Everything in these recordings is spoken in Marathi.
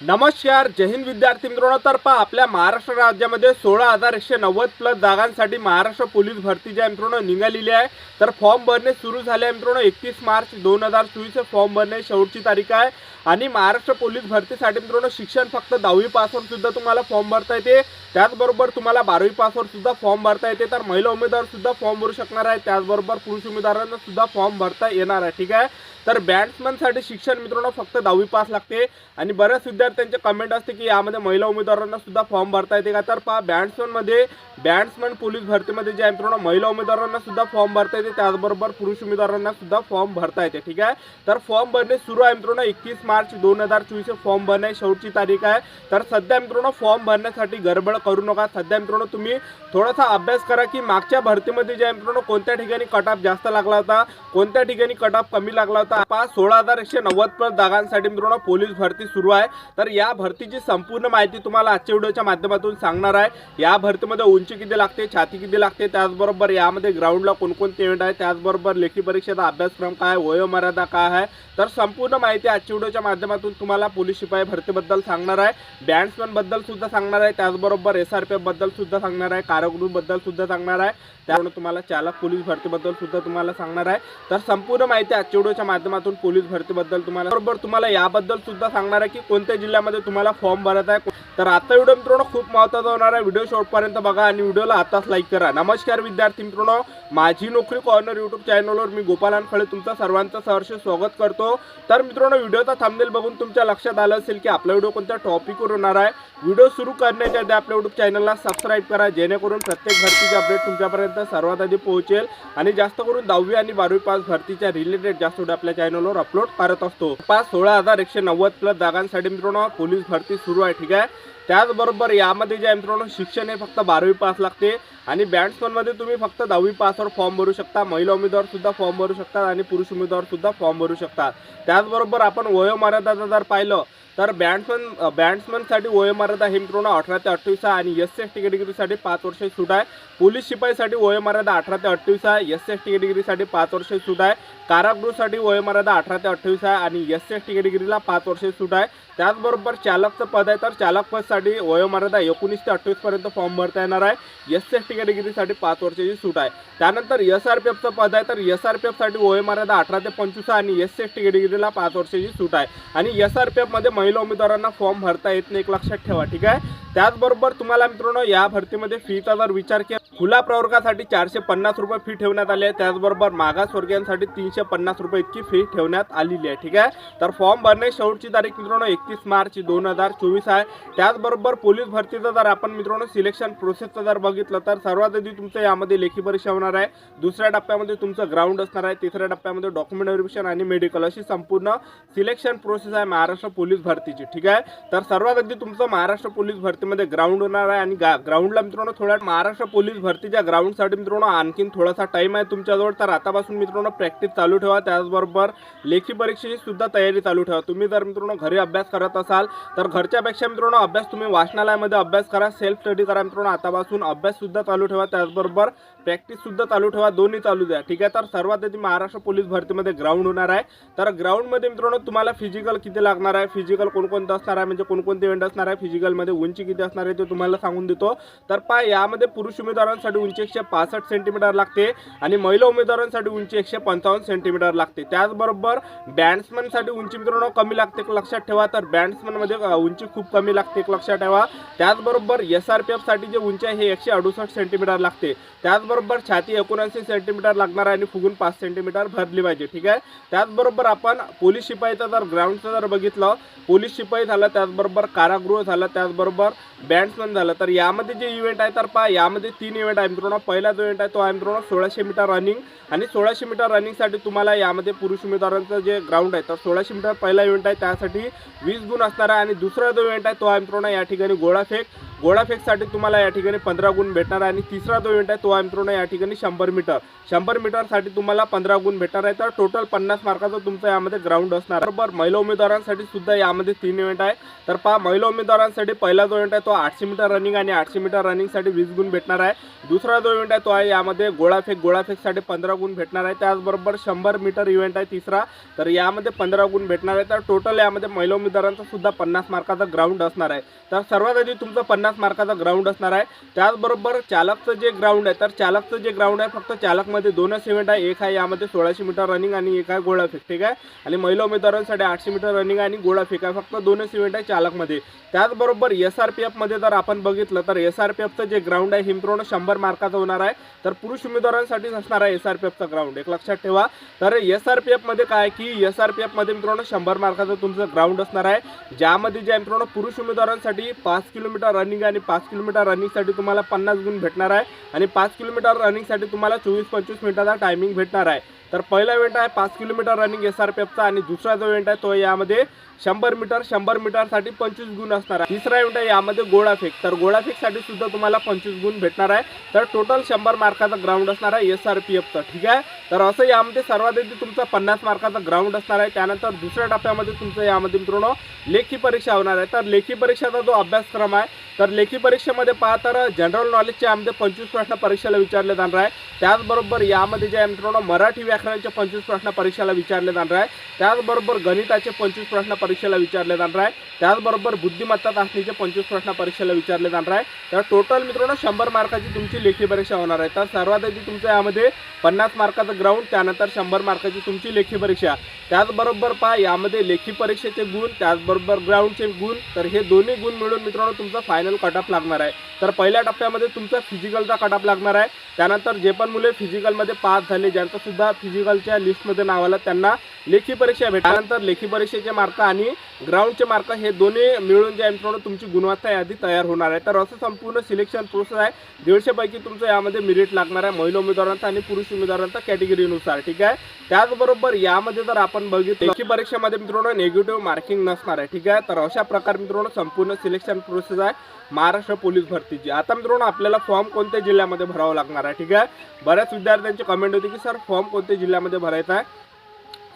नमस्कार जय हिंद विद्यार्थी मित्रांनो. तर पहा आपल्या महाराष्ट्र राज्यामध्ये सोळा हजार एकशे नव्वद प्लस जागांसाठी महाराष्ट्र पोलीस भरती जी आहे मित्रांनो निघालेली आहे. तर फॉर्म भरणे सुरू झाले आहे मित्रांनो एकतीस मार्च दोन हजार चोवीस फॉर्म भरणे शेवटची तारीख आहे. आणि महाराष्ट्र पोलीस भरतीसाठी मित्रांनो शिक्षण फक्त दहावी पासवर सुद्धा तुम्हाला फॉर्म भरता येते. त्याचबरोबर तुम्हाला बारावी पासवर सुद्धा फॉर्म भरता येते. तर महिला उमेदवार सुद्धा फॉर्म भरू शकणार आहे. त्याचबरोबर पुरुष उमेदवारांना सुद्धा फॉर्म भरता येणार आहे. ठीक आहे? तर बॅट्समनसाठी शिक्षण मित्रांनो फक्त दहावी पास लागते. आणि बऱ्याच विद्यार्थ्यांचे कमेंट असते की यामध्ये महिला उमेदवारांना सुद्धा फॉर्म भरता येते का? तर पहा बॅट्समनमध्ये बॅट्समन पोलीस भरतीमध्ये जे आहे मित्रांनो महिला उमेदवारांना सुद्धा फॉर्म भरता येते. त्याचबरोबर पुरुष उमेदवारांना सुद्धा फॉर्म भरता येते. ठीक आहे? तर फॉर्म भरणे सुरू आहे मित्रांनो एकतीस मार्च दोन हजार चोवीस फॉर्म भरणे शेवटची तारीख आहे. तर सध्या मित्रांनो फॉर्म भरण्यासाठी गडबड करू नका. सध्या मित्रांनो तुम्ही थोडासा अभ्यास करा की मागच्या भरतीमध्ये जे आहे मित्रांनो कोणत्या ठिकाणी कट ऑफ जास्त लागला होता कोणत्या ठिकाणी कट ऑफ कमी लागला होता. पाच सोळा हजार एकशे नव्वद प्लस जागांसाठी मित्रांनो पोलीस भरती सुरू आहे. तर या भरतीची संपूर्ण माहिती तुम्हाला आजच्या व्हिडिओच्या माध्यमातून सांगणार आहे. या भरतीमध्ये उंची किती लागते छाती किती लागते त्याचबरोबर यामध्ये ग्राउंडला कोणकोणते इव्हेंट आहे त्याचबरोबर लेखी परीक्षेचा अभ्यासक्रम काय वयोमर्यादा काय आहे. तर संपूर्ण माहिती आजच्या व्हिडिओच्या माध्यमातून तुम्हाला पोलीस शिपाई भरतीबद्दल सांगणार आहे. बँड्समॅनबद्दल सुद्धा सांगणार आहे. त्याचबरोबर एस आर पी एफबद्दल सुद्धा सांगणार आहे. कारागृहबद्दल सुद्धा सांगणार आहे. त्यामुळे तुम्हाला चालक पोलीस भरतीबद्दल सुद्धा तुम्हाला सांगणार आहे. तर संपूर्ण माहिती आजच्या व्हिडिओच्या माध्यमातून पोलीस भरतीबद्दल तुम्हाला बरोबर तुम्हाला याबद्दल सुद्धा सांगणार आहे की कोणत्या जिल्ह्यामध्ये तुम्हाला फॉर्म भरत आहे. तर आता व्हिडिओ मित्रांनो खूप महत्त्वाचा होणार आहे. व्हिडिओ शॉर्टपर्यंत बघा आणि व्हिडिओला आताच लाईक करा. नमस्कार विद्यार्थी मित्रांनो. माझी नोकरी कॉर्नर यूट्यूब चॅनलवर मी गोपालान खळे तुमचं सर्वांचं सहर्ष स्वागत करतो. तर मित्रांनो व्हिडिओचा थांबनेल बघून तुमच्या लक्षात आलं असेल की आपला व्हिडिओ कोणत्या टॉपिकवर होणार आहे. व्हिडिओ सुरू करण्याच्या आधी आपल्या यूट्यूब चॅनलला सबस्क्राईब करा जेणेकरून प्रत्येक भरतीचे अपडेट तुमच्यापर्यंत सर्वात आधी पोहोचेल आणि जास्त करून दहावी आणि बारावी पास भरतीच्या रिलेटेड जास्त व्हिडिओ आपल्या चॅनलवर अपलोड करत असतो. पाच सोळा हजार एकशे नव्वद प्लस जागांसाठी मित्रांनो पोलीस भरती सुरू आहे ठीक आहे? त्याचबरोबर यामध्ये जे आहे मित्रांनो शिक्षण हे फक्त बारावी पास लागते आणि बँड्समनमध्ये तुम्ही फक्त दहावी पासवर फॉर्म भरू शकता. महिला उमेदवार सुद्धा फॉर्म भरू शकतात आणि पुरुष उमेदवारसुद्धा फॉर्म भरू शकतात. त्याचबरोबर आपण वयोमर्यादाचं जर पाहिलं तर बॅट्समन बॅट्समनसाठी वयोमर्यादा हे मित्रांनो अठरा ते अठ्ठावीस आहे आणि एस सी एस टी कॅटेगरीसाठी पाच वर्ष सूट आहे. पोलीस शिपाईसाठी वयोमर्यादा अठरा ते अठ्ठावीस आहे एस सी एस टी कॅटेगरीसाठी पाच वर्ष सूट आहे. कारागृहसाठी वयोमर्यादा अठरा ते अठ्ठावीस आहे आणि एस सी एस टी कॅटेगरीला पाच वर्ष सूट आहे. त्याचबरोबर चालकचं पद आहे तर चालक पदसाठी वयोमर्यादा एकोणीस ते अठ्ठावीसपर्यंत फॉर्म भरता येणार आहे. एस सी एस टी कॅटेगरीसाठी पाच वर्षाची सूट आहे. त्यानंतर एस आर पी एफचं पद आहे तर एस आर पी एफसाठी वयोमर्यादा अठरा ते पंचवीस आहे आणि एस सी एस टी कॅटेगरीला पाच वर्षाची सूट आहे. आणि एस आर पी एफमध्ये महिला उमेदवारांना फॉर्म भरता येत नाही एक लक्षात ठेवा ठीक आहे? त्याचबरोबर तुम्हाला मित्रांनो या भरतीमध्ये फीचा जर विचार केला खुला प्रवर्गासाठी चारशे पन्नास रुपये फी ठेवण्यात आली आहे. त्याचबरोबर मागासवर्गीयांसाठी तीनशे पन्नास रुपये इतकी फी ठेवण्यात आलेली आहे. ठीक आहे? तर फॉर्म भरणे शेवटची तारीख मित्रांनो एकतीस मार्च दोन हजार चोवीस आहे. त्याचबरोबर पोलीस भरतीचं जर आपण मित्रांनो सिलेक्शन प्रोसेसचं जर बघितलं तर सर्वात आधी तुमचं यामध्ये लेखी परीक्षा होणार आहे. दुसऱ्या टप्प्यामध्ये तुमचं ग्राउंड असणार आहे. तिसऱ्या टप्प्यामध्ये डॉक्युमेंट व्हेरिफिकेशन आणि मेडिकल अशी संपूर्ण सिलेक्शन प्रोसेस आहे महाराष्ट्र पोलीस भरतीची. ठीक आहे? तर सर्वात आधी तुमचं महाराष्ट्र पोलीस भरतीमध्ये ग्राउंड होणार आहे आणि ग्राउंडला मित्रांनो थोड्या महाराष्ट्र पोलीस भरतीच्या ग्राउंडसाठी मित्रांनो आणखीन थोडासा टाइम आहे तुमच्याजवळ तर आतापासून मित्रांनो प्रॅक्टिस चालू ठेवा. त्याचबरोबर लेखी परीक्षेची सुद्धा तयारी चालू ठेवा. तुम्ही जर मित्रांनो घरी अभ्यास करत असाल तर घरच्यापेक्षा मित्रांनो अभ्यास तुम्ही वाचनालयामध्ये अभ्यास करा. सेल्फ स्टडी करा मित्रांनो आतापासून अभ्याससुद्धा चालू ठेवा. त्याचबरोबर प्रॅक्टिससुद्धा चालू ठेवा. दोन्ही चालू द्या. ठीक आहे? तर सर्वात आधी महाराष्ट्र पोलीस भरतीमध्ये ग्राउंड होणार आहे. तर ग्राउंडमध्ये मित्रांनो तुम्हाला फिजिकल किती लागणार आहे? फिजिकल कोणकोणतं असणार आहे? म्हणजे कोणकोणते इव्हेंट असणार आहे? फिजिकलमध्ये उंची किती असणार आहे? ते तुम्हाला सांगून देतो. तर पहा यामध्ये पुरुष उमेदवारांसाठी उंची एकशे पासष्ट सेंटीमीटर लागते आणि महिला उमेदवारांसाठी उंची एकशे पंचावन्न सेंटीमीटर लागते. त्याचबरोबर बॅट्समनसाठी उंची मित्रांनो कमी लागते एक लक्षात ठेवा. तर बॅट्समनमध्ये उंची खूप कमी लागते एक लक्षात ठेवा. त्याचबरोबर एस आर पी एफसाठी जे उंची आहे हे एकशे अडुसष्ट सेंटीमीटर लागते. त्याचबरोबर छाती एकोणऐंशी सेंटीमीटर लागणार आहे आणि फुगून पाच सेंटीमीटर भरली पाहिजे ठीक आहे? त्याचबरोबर आपण पोलीस शिपाईचं जर ग्राउंडचं जर बघितलं पोलीस शिपाई झालं त्याचबरोबर कारागृह झालं त्याचबरोबर बॅट्समन झालं तर यामध्ये जे इव्हेंट आहे तर पहा यामध्ये तीन इव्हेंट आहे. मित्रांनो पहिला जो इव्हेंट आहे तो आहे मित्रांनो सोळाशे मीटर रनिंग आणि सोळाशे मीटर रनिंगसाठी तुम्हाला यामध्ये पुरुष उमेदवारांचं जे ग्राउंड आहे तर सोळाशे मीटर पहिला इव्हेंट आहे. त्यासाठी वीस गुण असणार आहे आणि दुसरा जो इव्हेंट आहे तो आहे मित्रांनो या ठिकाणी गोळाफेक. गोळाफेकसाठी तुम्हाला या ठिकाणी पंधरा गुण भेटणार आहे आणि तिसरा जो इव्हेंट आहे तो आहे मित्रांनो या ठिकाणी शंभर मीटर. शंभर मीटरसाठी तुम्हाला पंधरा गुण भेटणार आहे. तर टोटल पन्नास मार्काचा तुमचा यामध्ये ग्राउंड असणार बरोबर महिला उमेदवारांसाठी सुद्धा यामध्ये तीन इव्हेंट आहे. तर पहा महिला उमेदवारांसाठी पहिला जो इव्हेंट आहे तो आठशे मीटर रनिंग आणि आठशे मीटर रनिंगसाठी वीस गुण भेटणार आहे. दुसरा जो इव्हेंट आहे तो आहे यामध्ये गोळाफेक गोळाफेकसाठी पंधरा गुण भेटणार आहे. त्याचबरोबर शंभर मीटर इव्हेंट आहे तिसरा. तर यामध्ये पंधरा गुण भेटणार आहे. तर टोटल यामध्ये महिला उमेदवारांचा सुद्धा पन्नास मार्काचा ग्राउंड असणार आहे. तर सर्वात आधी तुमचं पन्नास मार्काचा ग्राउंड असणार आहे. त्याचबरोबर चालकचं जे ग्राउंड आहे तर चालकचं जे ग्राउंड आहे फक्त चालकमध्ये दोनच इव्हेंट आहे. एक आहे यामध्ये सोळाशे मीटर रनिंग आणि एक आहे गोळा फेक ठीक आहे? आणि महिला उमेदवारांसाठी आठशे मीटर रनिंग आणि गोळा फेक आहे. फक्त दोनच इव्हेंट आहे चालकमध्ये. त्याचबरोबर एस आर पी एफमध्ये जर आपण बघितलं तर एस आर पी एफचं जे ग्राउंड आहे हे शंभर मार्काचं होणार आहे. तर पुरुष उमेदवारांसाठीच असणार आहे एस आर पी एफचं ग्राउंड एक लक्षात ठेवा. तर एस आर पी एफमध्ये काय की एस आर पी एफमध्ये मित्रांनो शंभर मार्काचं तुमचं ग्राउंड असणार आहे. ज्यामध्ये जे मित्रांनो पुरुष उमेदवारांसाठी पाच किलोमीटर रनिंग आणि पाच किलोमीटर रनिंगसाठी तुम्हाला पन्नास गुण भेटणार आहे. आणि पाच किलोमीटर रनिंगसाठी तुम्हाला चोवीस पंचवीस मिनिटाचा टायमिंग भेटणार आहे. तर पहिला इव्हेंट आहे पाच kilometre running S R P एफचा आणि दुसरा जो इव्हेंट आहे तो यामध्ये शंभर मीटर शंभर मीटरसाठी पंचवीस गुण असणार आहे. तिसरा इव्हेंट आहे यामध्ये गोळाफेक तर गोळाफेकसाठी सुद्धा तुम्हाला पंचवीस गुण भेटणार आहे. तर टोटल शंभर मार्काचा ग्राउंड असणार आहे एस आर पी एफचं ठीक आहे? तर असं यामध्ये सर्वात आधी तुमचा पन्नास मार्काचा ग्राउंड असणार आहे. त्यानंतर दुसऱ्या टप्प्यामध्ये तुमचं यामध्ये मित्रांनो लेखी परीक्षा होणार आहे. तर लेखी परीक्षाचा जो अभ्यासक्रम आहे तर लेखी परीक्षेमध्ये पहा तर जनरल नॉलेजच्या यामध्ये पंचवीस प्रश्न परीक्षेला विचारले जाणार आहे. त्याचबरोबर यामध्ये जे आहे मित्रांनो मराठी व्याकरणाच्या पंचवीस प्रश्न परीक्षेला विचारले जाणार आहे. त्याचबरोबर गणिताचे पंचवीस प्रश्न परीक्षेला विचारले जाणार आहे. त्याचबरोबर बुद्धिमत्ता चाचणीचे पंचवीस प्रश्न परीक्षेला विचारले जाणार आहे. तर टोटल मित्रांनो शंभर मार्काची तुमची लेखी परीक्षा होणार आहे. तर सर्वात आधी तुमचं यामध्ये पन्नास मार्काचं ग्राउंड त्यानंतर शंभर मार्काची तुमची लेखी परीक्षा. त्याचबरोबर पहा यामध्ये लेखी परीक्षेचे गुण त्याचबरोबर ग्राउंडचे गुण तर हे दोन्ही गुण मिळून मित्रांनो तुमचा फायनल कटअप लागणार आहे. तर पहिल्या टप्प्यामध्ये तुमचा फिजिकलचा कटअप लागणार आहे. त्यानंतर जे पण मुले फिजिकलमध्ये पास झाले ज्यांचंसुद्धा फिजिकलच्या लिस्टमध्ये नाव आलं त्यांना लेखी परीक्षा भेटल्यानंतर लेखी परीक्षेचे मार्क आणि ग्राउंडचे मार्क हे दोन्ही मिळून जे आहे मित्रांनो तुमची गुणवत्ता यादी तयार होणार आहे. तर असं संपूर्ण सिलेक्शन प्रोसेस आहे. दीडशेपैकी तुमचं यामध्ये मेरिट लागणार आहे. महिला उमेदवारांचा आणि पुरुष उमेदवारांचा कॅटेगरीनुसार ठीक आहे? त्याचबरोबर यामध्ये जर आपण बघितलं लेखी परीक्षेमध्ये मित्रांनो निगेटिव्ह मार्किंग नसणार आहे ठीक आहे? तर अशा प्रकारे मित्रांनो संपूर्ण सिलेक्शन प्रोसेस आहे. महाराष्ट्र पोलीस भरतीची. आता मित्रांनो आपल्याला फॉर्म कोणत्या जिल्ह्यामध्ये भरावा लागणार आहे ठीक आहे? बऱ्याच विद्यार्थ्यांची कमेंट होती की सर फॉर्म कोणत्या जिल्ह्यामध्ये भरायचा आहे?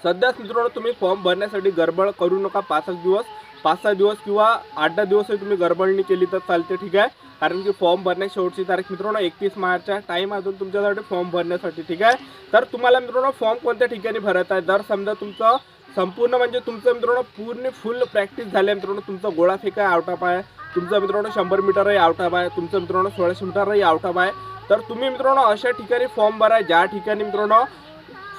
सध्याच मित्रांनो तुम्ही फॉर्म भरण्यासाठी गडबड करू नका. पाच एक दिवस पाच सहा दिवस किंवा आठ दहा दिवसही तुम्ही गडबडणी केली तर चालते ठीक आहे? कारण की फॉर्म भरण्याची शेवटची तारीख मित्रांनो एकतीस मार्च आहे टाईम अजून तुमच्यासाठी फॉर्म भरण्यासाठी ठीक आहे? तर तुम्हाला मित्रांनो फॉर्म कोणत्या ठिकाणी भरायचा आहे? जर समजा तुमचं संपूर्ण म्हणजे तुमचं मित्रांनो पूर्ण फुल प्रॅक्टिस झाली मित्रांनो तुमचा गोळा फेका आउट ऑफ आहे. तुमचं मित्रांनो शंभर मीटरही आउट ऑफ आहे. तुमचं मित्रांनो सोळाशे मीटरही आउट ऑफ आहे. तर तुम्ही मित्रांनो अशा ठिकाणी फॉर्म भरा ज्या ठिकाणी मित्रांनो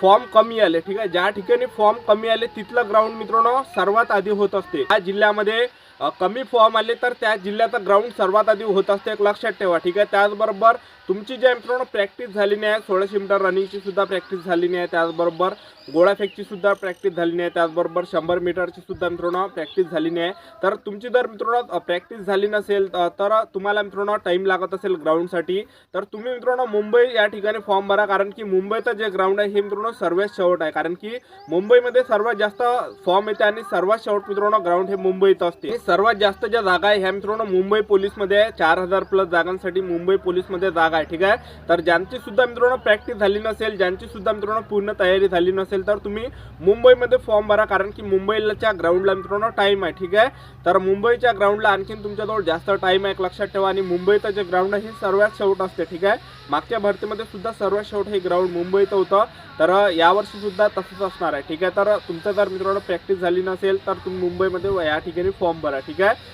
फॉर्म कमी आले ठीक आहे? ज्या ठिकाणी फॉर्म कमी आले तिथलं ग्राउंड मित्रांनो सर्वात आधी होत असते. त्या जिल्ह्यामध्ये कमी फॉर्म आले तर त्या जिल्ह्याचा ग्राउंड सर्वात आधी होत असते एक लक्षात ठेवा ठीक आहे? त्याचबरोबर तुमची जी मित्रांनो प्रॅक्टिस झाली नाही आहे सोळाशे मीटर रनिंगची सुद्धा प्रॅक्टिस झाली नाही आहे त्याचबरोबर गोळाफेकची सुद्धा प्रॅक्टिस झाली नाही आहे त्याचबरोबर शंभर मीटरची सुद्धा मित्रांनो प्रॅक्टिस झाली नाही आहे. तर तुमची जर मित्रांनो प्रॅक्टिस झाली नसेल तर तुम्हाला मित्रांनो टाईम लागत असेल ग्राउंडसाठी तर तुम्ही मित्रांनो मुंबई या ठिकाणी फॉर्म भरा कारण की मुंबईचं जे ग्राउंड आहे हे मित्रांनो सर्वात शेवट आहे. कारण की मुंबईमध्ये सर्वात जास्त फॉर्म येते आणि सर्वात शेवट मित्रांनो ग्राउंड हे मुंबईत असते. सर्वात जास्त ज्या जागा आहे ह्या मित्रांनो मुंबई पोलीसमध्ये आहे. चार हजार प्लस जागांसाठी मुंबई पोलीसमध्ये जागा आहे ठीक आहे? तर ज्यांची सुद्धा मित्रांनो प्रॅक्टिस झाली नसेल ज्यांची सुद्धा मित्रांनो पूर्ण तयारी झाली नसेल तर तुम्ही मुंबईमध्ये फॉर्म भरा कारण की मुंबईच्या ग्राउंडला मित्रांनो टाईम आहे ठीक आहे? तर मुंबईच्या ग्राउंडला आणखीन तुमच्याजवळ जास्त टाईम आहे लक्षात ठेवा. आणि मुंबईचं जे ग्राउंड आहे हे सर्वात शेवट असते ठीक आहे? मागच्या भरतीमध्ये सुद्धा सर्वात शेवट हे ग्राउंड मुंबईचं होतं. तर यावर्षी सुद्धा तसंच असणार आहे ठीक आहे? तर तुमचं जर मित्रांनो प्रॅक्टिस झाली नसेल तर तुम्ही मुंबईमध्ये या ठिकाणी फॉर्म भरा ठीक आहे?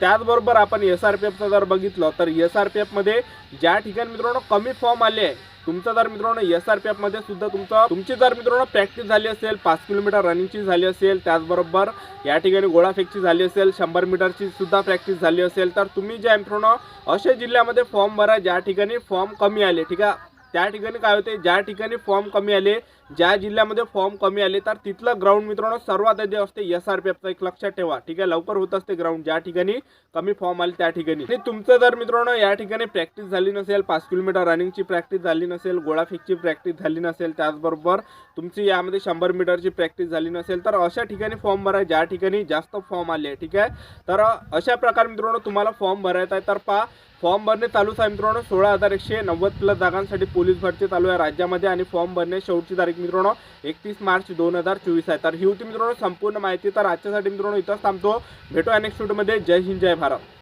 त्याचबरोबर आपण एस आर पी एफचं जर बघितलं तर एस आर पी एफमध्ये ज्या ठिकाणी मित्रांनो कमी फॉर्म आले आहे तुमचं जर मित्रांनो एस आर पी एफमध्ये सुद्धा तुमचं तुमची जर मित्रांनो प्रॅक्टिस झाली असेल पाच किलोमीटर रनिंगची झाली असेल त्याचबरोबर या ठिकाणी गोळाफेकची झाली असेल शंभर मीटरची सुद्धा प्रॅक्टिस झाली असेल तर तुम्ही ज्या मित्रांनो अशा जिल्ह्यामध्ये फॉर्म भरा ज्या ठिकाणी फॉर्म कमी आले ठीक आहे? त्या ठिकाणी काय होते? ज्या ठिकाणी फॉर्म कमी आले ज्या जिल्ह्यामध्ये फॉर्म कमी आले तर तिथलं ग्राउंड मित्रांनो सर्वात आधी असते एस आर पी एफचा एक लक्षात ठेवा. ठीक आहे लवकर होत असते ग्राउंड ज्या ठिकाणी कमी फॉर्म आले त्या ठिकाणी. आणि तुमचं जर मित्रांनो या ठिकाणी प्रॅक्टिस झाली नसेल पाच किलोमीटर रनिंगची प्रॅक्टिस झाली नसेल गोळाफेकची प्रॅक्टिस झाली नसेल त्याचबरोबर तुमची यामध्ये शंभर मीटरची प्रॅक्टिस झाली नसेल तर अशा ठिकाणी फॉर्म भरा. ज्या ठिकाणी जास्त फॉर्म आले ठीक आहे? तर अशा प्रकारे मित्रांनो तुम्हाला फॉर्म भरायचा आहे. तर पहा फॉर्म भरणे चालूच आहे मित्रांनो. सोळा हजार एकशे नव्वद प्लस जागांसाठी पोलीस भरती चालू आहे राज्यामध्ये आणि फॉर्म भरणे शेवटची तारीख मित्रांनो एकतीस मार्च दोन हजार चोवीस आहे. तर ही होती मित्रांनो संपूर्ण माहिती. तर आजच्यासाठी मित्रांनो इथंच थांबतो. भेटू नेक्स्ट शूटमध्ये जय हिंद जय भारत.